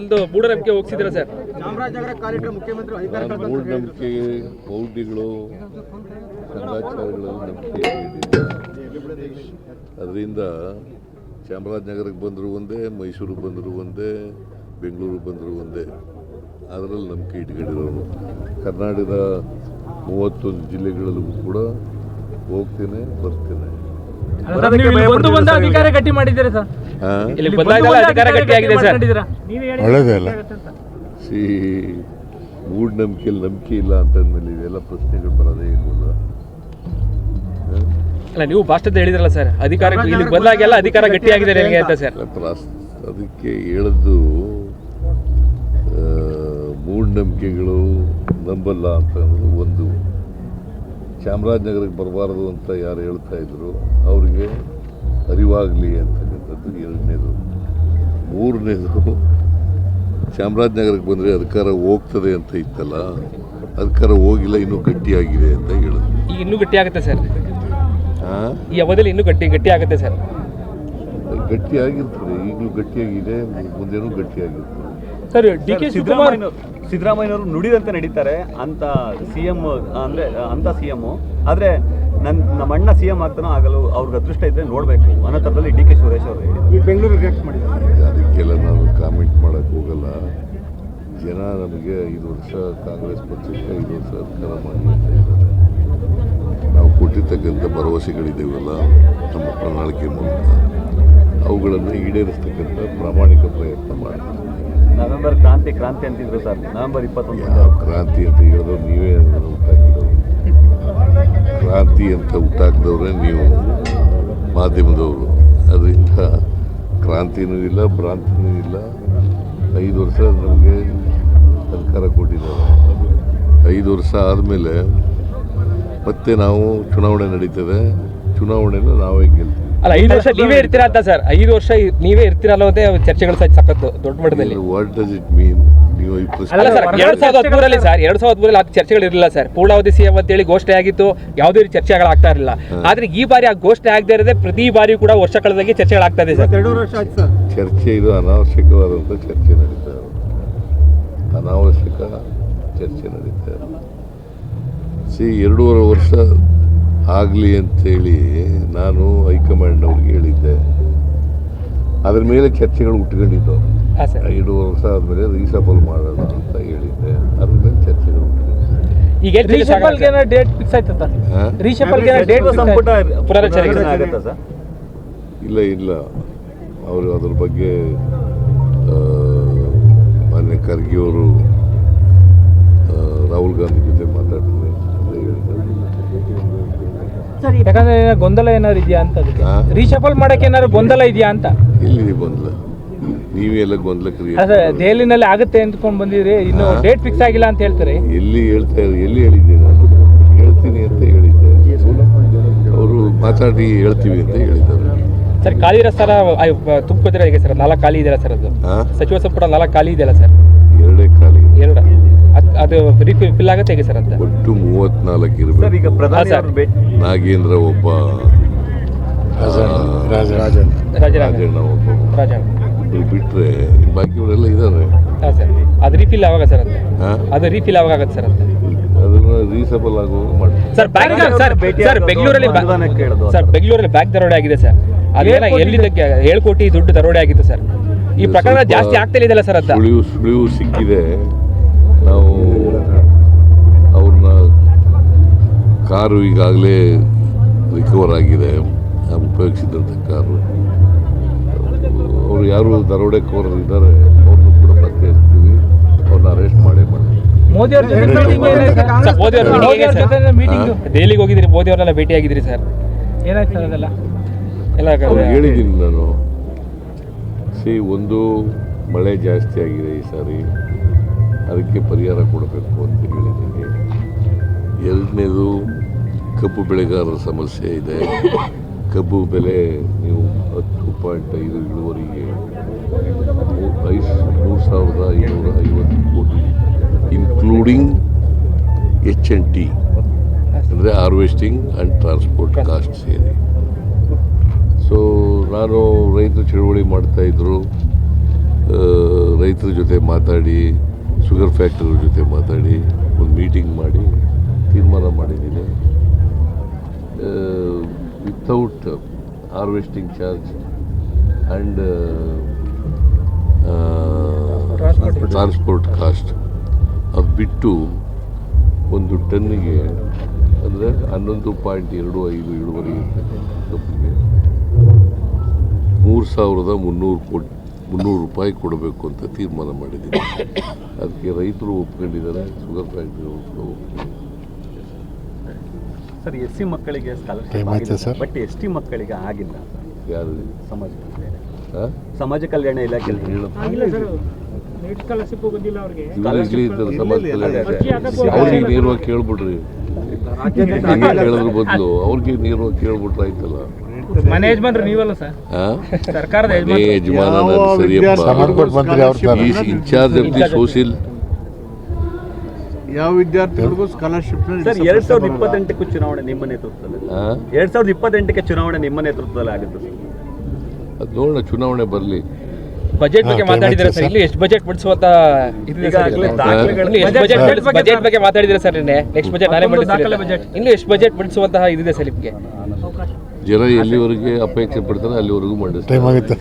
ಒಂದು ಮೂಢನಂಬಿಕೆ ಹೋಗ್ಸಿದ್ರ ಸರ್? ಮೂಢನಂಬಿಕೆ ಮೌಢ್ಯಗಳು ಕಂದಾಚಾರಗಳು ನಂಬಿಕೆ. ಅದರಿಂದ ಚಾಮರಾಜನಗರಕ್ಕೆ ಬಂದರೂ ಒಂದೇ ಮೈಸೂರಿಗೆ ಬಂದರೂ ಒಂದೇ ಬೆಂಗಳೂರಿಗೆ ಬಂದರೂ ಒಂದೇ. ಅದರಲ್ಲಿ ನಂಬಿಕೆ ಇಟ್ಕೊಂಡಿರೋರು. ಕರ್ನಾಟಕದ ಮೂವತ್ತೊಂದು ಜಿಲ್ಲೆಗಳಲ್ಲೂ ಕೂಡ ಹೋಗ್ತೇನೆ ಬರ್ತೇನೆ. ಒಂದು ಬಂದ ಅಧಿಕಾರ ಗಟ್ಟಿ ಮಾಡಿದ್ದೀರಾ ಸರ್? ಇಲ್ಲಿ ಬಂದಾಗೆಲ್ಲ ಅಧಿಕಾರ ಗಟ್ಟಿಯಾಗಿದೆ ಸರ್. ಒಳ್ಳೇದೇ ಅಲ್ಲ? ಸಿ ಮೂಢನಂಬಿಕೆಯಲ್ಲಿ ನಂಬಿಕೆ ಇಲ್ಲ ಅಂತಂದ್ಮೇಲೆ ಇವೆಲ್ಲ ಪ್ರಶ್ನೆಗಳು ಬರೋದೇ ಇಲ್ವಲ್ಲ ಅಲ್ಲ ನೀವು ಭಾಷಣದ ಹೇಳಿದ್ರಲ್ಲ ಸರ್ ಅಧಿಕಾರ ಇಲ್ಲಿ ಬಂದಾಗೆಲ್ಲ ಅಧಿಕಾರ ಗಟ್ಟಿಯಾಗಿದೆ ನಿಮಗೆ ಅಂತ ಸರ್. ಅದಕ್ಕೆ ಹೇಳದ್ದು ಮೂಢನಂಬಿಕೆಗಳು ನಂಬಲ್ಲ ಅಂತ ಅನ್ನೋದು ಒಂದು. ಚಾಮರಾಜನಗರಕ್ಕೆ ಬರಬಾರದು ಅಂತ ಯಾರು ಹೇಳ್ತಾ ಇದ್ರು ಅವರಿಗೆ ಅರಿವಾಗಲಿ ಅಂತಕ್ಕಂಥದ್ದು ಎರಡನೇದು. ಮೂರನೇದು ಚಾಮರಾಜನಗರಕ್ಕೆ ಬಂದರೆ ಅಧಿಕಾರ ಹೋಗ್ತದೆ ಅಂತ ಇತ್ತಲ್ಲ ಅಧಿಕಾರ ಹೋಗಿಲ್ಲ ಇನ್ನೂ ಗಟ್ಟಿಯಾಗಿದೆ ಅಂತ ಹೇಳಿದ್ರು. ಈಗ ಇನ್ನೂ ಗಟ್ಟಿ ಆಗುತ್ತೆ ಸರ್. ಹಾಂ ಈ ಅವಧಿಯಲ್ಲಿ ಇನ್ನೂ ಗಟ್ಟಿ ಗಟ್ಟಿ ಆಗುತ್ತೆ ಸರ್. ಗಟ್ಟಿಯಾಗಿರ್ತದೆ ಈಗಲೂ ಗಟ್ಟಿಯಾಗಿದೆ ಮುಂದೆನೂ ಗಟ್ಟಿಯಾಗಿರ್ತದೆ. Sir D K Shivakumar Siddaramaiah ಸಿದ್ದರಾಮಯ್ಯನವರು ನುಡಿದಂತೆ ನಡೀತಾರೆ ಅಂತ ಸಿ ಎಂ ಅಂದ್ರೆ ಅಂತ ಸಿ ಎಂ. ಆದ್ರೆ ನನ್ನ ನಮ್ಮ ಅಣ್ಣ ಸಿ ಎಂ ಆಗ್ತಾನೋ ಆಗಲು ಅವ್ರಿಗೆ ಅದೃಷ್ಟ ಇದ್ರೆ ನೋಡಬೇಕು. ಅನ್ನೋ ಥರದಲ್ಲಿ ಡಿ ಕೆ ಸುರೇಶ್ ಅವರು ಈ ಬೆಂಗಳೂರು ರಿಯಾಕ್ಟ್ ಮಾಡಿದ್ದಾರೆ ಅದಕ್ಕೆಲ್ಲ ನಾನು ಕಾಮೆಂಟ್ ಮಾಡೋಕ್ಕೆ ಹೋಗಲ್ಲ. ಜನ ನಮಗೆ ಐದು ವರ್ಷ ಕಾಂಗ್ರೆಸ್ ಪಕ್ಷಕ್ಕೆ ಐದು ವರ್ಷ ಅಧಿಕಾರ ಮಾಡಿ ಅಂತ ಇದ್ದಾರೆ ನಾವು ಕೊಟ್ಟಿರ್ತಕ್ಕಂಥ ಭರವಸೆಗಳಿದ್ದೀವಲ್ಲ ನಮ್ಮ ಪ್ರಣಾಳಿಕೆ ಮೂಲಕ. ಅವುಗಳನ್ನು ಈಡೇರಿಸ್ತಕ್ಕಂಥ ಪ್ರಾಮಾಣಿಕ ಪ್ರಯತ್ನ ಮಾಡಿ. ನವೆಂಬರ್ ಕ್ರಾಂತಿ ಕ್ರಾಂತಿ ಅಂತಿದ್ರು ಸರ್. ನವೆಂಬರ್ ಇಪ್ಪತ್ತೊಂದು. ಕ್ರಾಂತಿ ಅಂತ ಹೇಳಿದ್ರು ನೀವೇ ಕ್ರಾಂತಿ ಅಂತ ಹುಟ್ಟಾಕಿದವ್ರೆ ನೀವು ಮಾಧ್ಯಮದವರು. ಅದರಿಂದ ಕ್ರಾಂತಿನೂ ಇಲ್ಲ ಭ್ರಾಂತಿನೂ ಇಲ್ಲ. ಐದು ವರ್ಷ ನಮಗೆ ಸರ್ಕಾರ ಕೊಟ್ಟಿದ್ದಾರೆ. ಐದು ವರ್ಷ ಆದಮೇಲೆ ಮತ್ತೆ ನಾವು ಚುನಾವಣೆ ನಡೀತದೆ. ಚುನಾವಣೆಯನ್ನು ನಾವೇ ಗೆಲ್ತೀವಿ. ಅಲ್ಲ ಐದು ವರ್ಷ ನೀವೇ ಇರ್ತೀರಾ ಅಂತ ಸರ್? ಐದು ವರ್ಷ ನೀವೇ ಇರ್ತೀರಲ್ಲ ಅಂತ ಚರ್ಚೆಗಳು ಸಹ ಸಖತ್ತು ದೊಡ್ಡ ಮಟ್ಟದಲ್ಲಿ. ವಾಟ್ ಡಸ್ ಇಟ್ ಮೀನ್ ನೀವು ಈ ಅಲ್ಲ ಸರ್ ಎರಡ್ ಸಾವಿರದ ಹದಿಮೂರಲ್ಲಿ ಸರ್ ಎರಡ್ ಸಾವಿರದ ಹದಿಮೂರಲ್ಲಿ ಅದು ಚರ್ಚೆಗಳು ಇರಲಿಲ್ಲ ಸರ್. ಪೂರ್ಣಾವಧಿ ಸಿಎಂ ಅಂತೇಳಿ ಘೋಷಣೆ ಆಗಿತ್ತು ಯಾವುದೇ ರೀತಿ ಚರ್ಚೆಗಳಾಗ್ತಾ ಇರಲಿಲ್ಲ. ಆದ್ರೆ ಈ ಬಾರಿ ಆ ಘೋಷಣೆ ಆಗದೆ ಇರದೆ ಪ್ರತಿ ಬಾರಿ ಕೂಡ ವರ್ಷ ಕಳೆದಂಗೆ ಚರ್ಚೆಗಳಾಗ್ತಾ ಇದೆ ಸರ್. ಎರಡೂವರೆ ವರ್ಷ ಆಯ್ತು ಸರ್. ಚರ್ಚೆ ಇದು ಅನಾವಶ್ಯಕವಾದಂತ ಚರ್ಚೆ ನಡೀತಾ ಇದೆ. ಅನಾವಶ್ಯಕ ಚರ್ಚೆ ನಡೀತಾ ಇದೆ. ಸಿ ಎರಡೂವರೆ ವರ್ಷ ಆಗಲಿ ಅಂತೇಳಿ ನಾನು ಹೈಕಮಾಂಡ್ನವ್ರಿಗೆ ಹೇಳಿದ್ದೆ. ಅದ್ರ ಮೇಲೆ ಚರ್ಚೆಗಳು ಉಟ್ಕೊಂಡಿದ್ದು ಎರಡೂವರೆ ವರ್ಷ ಆದಮೇಲೆ ರೀಸಫಲ್ ಮಾಡೋಣ ಅಂತ ಹೇಳಿದ್ದೆ. ಅದ್ರ ಮೇಲೆ ಚರ್ಚೆಗಳು ಈಗ ರೀಶಫಲ್ಗೆ ಡೇಟ್ ಫಿಕ್ಸ್ ಆಯ್ತಾ ಸರ್ ರೀಶಫಲ್ಗೆ ಡೇಟ್ ಸಂಪುಟ ಪುನರಚನೆ ಆಗುತ್ತಾ. ಸರ್. ಇಲ್ಲ ಇಲ್ಲ. ಅವರು ಅದ್ರ ಬಗ್ಗೆ ಮೊನ್ನೆ ಮಾನ್ಯ ಖರ್ಗೆ ಅವರು ರಾಹುಲ್ ಗಾಂಧಿ ಜೊತೆ ಮಾತಾಡ್ತಾರೆ ಯಾಕಂದ್ರೆ ಗೊಂದಲ ಏನಾದ್ರು ಇದೆಯಾ ಅಂತ? ರೀಶಫಲ್ ಮಾಡಕ್ಕೆ ಏನಾದ್ರು ಗೊಂದಲ ಇದೆಯಾ ಅಂತ? ಇಲ್ಲಿ ಗೊಂದಲ. ನೀವೇ ಎಲ್ಲ ಗೊಂದಲ ಕ್ರಿಯೇಟ್ ದೆಹಲಿನಲ್ಲಿ ಆಗುತ್ತೆ ಅಂದ್ಕೊಂಡು ಬಂದಿದ್ರಿ ಇನ್ನು? ಡೇಟ್ ಫಿಕ್ಸ್ ಆಗಿಲ್ಲ ಅಂತ ಹೇಳ್ತಾರೆ. ಎಲ್ಲಿ ಹೇಳ್ತಾ ಎಲ್ಲಿ ಹೇಳಿದ್ದೆ ನಾನು? ಹೇಳ್ತೀನಿ ಅಂತ ಹೇಳಿದ್ದೆ. ಅವರು ಮಾತಾಡಿ ಹೇಳ್ತೀವಿ ಅಂತ ಹೇಳಿದ್ದಾರೆ. ಸರ್ ಖಾಲಿ ಇರೋ ಸ್ಥಳ ತುಂಬಿದ್ರೆ ಹೇಗೆ ಸರ್? ನಾಲ್ಕು ಖಾಲಿ ಇದೆಯಲ್ಲ ಸರ್ ಅದು? ಸಚಿವ ಸಂಪುಟ ನಾಲ್ಕು ಖಾಲಿ ಇದೆಯಲ್ಲ ಸರ್? ಎರಡೇ ಖಾಲಿ. ಎರಡ. ಅದ್- ಫಿಲ್ ಆಗುತ್ತೆ ಹೇಗೆ ಸರ್ ಅಂತ? ಒಟ್ಟು ಮೂವತ್ನಾಲ್ಕು ಸರ್ ಇರಬೇಕು ಈಗ ಪ್ರಧಾನಿ ಸರ್. ರಾಜ ನಾಗೇಂದ್ರ ಒಬ್ಬ ರಾಜ ರಾಜಣ್ಣ ಒಬ್ಬ. ರಾಜಣ್ಣ. ಬಿಟ್ರೆ ಬಾಕಿಯವರೆಲ್ಲ ಇದ್ದಾರೆ. ಹಾಂ ಸರ್. ಅದು ರೀಫಿಲ್ ಯಾವಾಗ ಸರ್ ಅಂತ ಹಾಂ? ಅದು ರೀಫಿಲ್ ಯಾವಾಗ ಆಗತ್ತೆ ಸರ್ ಅಂತ ಅದನ್ನು ರೀಸಬಲ್ ಆಗುವಾಗ ಸರ್ ಬ್ಯಾಂಕ್ ಸರ್ ಸರ್ ಆಗೋದು, ಬೆಂಗಳೂರಲ್ಲಿ ಕೇಳೋದು ಸರ್ ಬೆಂಗಳೂರಲ್ಲಿ ಬ್ಯಾಂಕ್ ದರೋಡೆ ಆಗಿದೆ ಸರ್. ಅದೇನ ಎಲ್ಲಿದ್ದಕ್ಕೆ ಏಳು ಕೋಟಿ ದುಡ್ಡು ದರೋಡೆ ಆಗಿತ್ತು ಸರ್. ಈ ಪ್ರಕರಣ ಜಾಸ್ತಿ ಆಗ್ತಾ ಇದೆಯಲ್ಲ ಸರ್ ಅಂತ ಸುಳಿವು ಸುಳಿವು ಸಿಕ್ಕಿದೆ. ನಾವು ಅವ್ರನ್ನ ಕಾರು ಈಗಾಗಲೇ ರಿಕವರ್ ಆಗಿದೆ. ಉಪಯೋಗಿಸಿದಂಥ ಕಾರು. ಯಾರು ದರೋಡೆಕೋರರು ಇದ್ದಾರೆ ಅವ್ರನ್ನು ಕೂಡ ಪತ್ತೆ ಹಚ್ತೀವಿ ಅವ್ರನ್ನ ಅರೆಸ್ಟ್ ಮಾಡೇ ಮಾಡ್ತೀವಿ. ಮೋದಿ ಅವ್ರ ಜೊತೆ ಮೀಟಿಂಗ್ ಏನಾಯ್ತು ಸರ್, ಮೋದಿ ಮೋದಿ ಹೇಗೆ ಜೊತೆ ಮೀಟಿಂಗ್ ದೆಹಲಿಗೆ ಹೋಗಿದ್ರಿ ಮೋದಿ ಅವ್ರನ್ನೆಲ್ಲ ಭೇಟಿ ಆಗಿದ್ರಿ ಸರ್. ಏನಾಯ್ತು ಸರ್ ಅದೆಲ್ಲ? ಎಲ್ಲ ಹೇಳಿದ್ದೀನಿ ನಾನು. ಸಿ ಒಂದು ಮಳೆ ಜಾಸ್ತಿ ಆಗಿದೆ ಈ ಸಾರಿ. ಅದಕ್ಕೆ ಪರಿಹಾರ ಕೊಡಬೇಕು ಅಂತ ಹೇಳಿದ್ದೀನಿ. ಎರಡನೇದು ಕಬ್ಬು ಬೆಳೆಗಾರರ ಸಮಸ್ಯೆ ಇದೆ. ಕಬ್ಬು ಬೆಲೆ ಹತ್ತು ಪಾಯಿಂಟ್ ಐದು ಇಳುವರಿಗೆ ಐದು ಮೂರು ಸಾವಿರದ ಐನೂರ ಐವತ್ತು crore including H N T ಅಂದರೆ ಹಾರ್ವೆಸ್ಟಿಂಗ್ ಆ್ಯಂಡ್ ಟ್ರಾನ್ಸ್ಪೋರ್ಟ್ ಕಾಸ್ಟ್ ಸೇರಿ. ಸೊ ನಾನು ರೈತರ ಚಳುವಳಿ ಮಾಡ್ತಾಯಿದ್ರು ರೈತರ ಜೊತೆ ಮಾತಾಡಿ ಶುಗರ್ ಫ್ಯಾಕ್ಟರಿ ಜೊತೆ ಮಾತಾಡಿ ಒಂದು ಮೀಟಿಂಗ್ ಮಾಡಿ ತೀರ್ಮಾನ ಮಾಡಿದ್ದೀನಿ. Without harvesting charge and transport cost ಅದು ಬಿಟ್ಟು ಒಂದು ಟನ್ನಿಗೆ ಅಂದರೆ ಹನ್ನೊಂದು ಪಾಯಿಂಟ್ ಎರಡು ಐದು ಇಳುವರಿ ಇರ್ತಕ್ಕಂಥ ಕಬ್ಬಿಗೆ. ಮೂರು ಸಾವಿರದ ಮುನ್ನೂರು ಕೋಟಿ ಮುನ್ನೂರು ರೂಪಾಯಿ ಕೊಡಬೇಕು ಅಂತ ತೀರ್ಮಾನ ಮಾಡಿದ್ದೀನಿ. ಅದಕ್ಕೆ ರೈತರು ಒಪ್ಕೊಂಡಿದ್ದಾರೆ ಶುಗರ್ ಫ್ಯಾಕ್ಟ್ರಿ ಒಪ್ಕೊಂಡಿದ್ದಾರೆ. ಸರ್ ಎಸ್ ಸಿ ಮಕ್ಕಳಿಗೆ ಸ್ಕಾಲರ್ಶಿಪ್? ಬಟ್ ಎಸ್ ಟಿ ಮಕ್ಕಳಿಗೆ ಆಗಿಲ್ಲ. ಯಾರು ಸಮಾಜ ಕಲ್ಯಾಣ ಹಾಂ ಸಮಾಜ ಕಲ್ಯಾಣ ಅವ್ರಿಗೆ ನೇರವಾಗಿ ಕೇಳ್ಬಿಡ್ರಿ ಕೇಳೋದ್ರ ಬದಲು. ಅವ್ರಿಗೆ ನೇರವಾಗಿ ಕೇಳ್ಬಿಟ್ರೆ ಆಯ್ತಲ್ಲ ಇನ್ಚಾರ್ಜ್ ಆಫ್ ದಿ ಸೋಷಿಯಲ್ ಯಾವ ವಿದ್ಯಾರ್ಥಿಗಳಿಗೂ ಸ್ಕಾಲರ್ಶಿಪ್ ಸರ್ ಎರಡ್ ಸಾವಿರದ ಇಪ್ಪತ್ತೆಂಟಕ್ಕೂ ಚುನಾವಣೆ ನಿಮ್ಮ ನೇತೃತ್ವದಲ್ಲಿ. ಎರಡ್ ಸಾವಿರದ ಇಪ್ಪತ್ತೆಂಟಕ್ಕೆ ಚುನಾವಣೆ ನಿಮ್ಮ ನೇತೃತ್ವದಲ್ಲಿ ಆಗುತ್ತೆ ಸರ್. ಅದು ನೋಡೋಣ ಚುನಾವಣೆ ಬರಲಿ. ಬಜೆಟ್ ಬಗ್ಗೆ ಮಾತಾಡಿದ್ರೆ ಸರ್? ಇಲ್ಲಿ ಎಷ್ಟು ಬಜೆಟ್ ಬಿಡಿಸುವಂತ ಬಜೆಟ್ ಬಗ್ಗೆ ಬಜೆಟ್ ಬಗ್ಗೆ ಮಾತಾಡಿದ್ರೆ ಸರ್ ನಿನ್ನೆ? ನೆಕ್ಸ್ಟ್ ಬಜೆಟ್ ನಾನೇ ಮಾಡಿಸ್ತೀನಿ budget. ಇನ್ನು ಎಷ್ಟು ಬಜೆಟ್ ಬಿಡಿಸುವಂತಹ ಇದಿದೆ ಸರ್ ನಿಮಗೆ? ಜನ ಎಲ್ಲಿವರೆಗೆ ಅಪೇಕ್ಷೆ ಪಡ್ತಾರೆ ಅಲ್ಲಿವರೆಗೂ ಮಾಡಿದ್ರೆ ಟೈಮ್ ಆಗಿತ್ತು.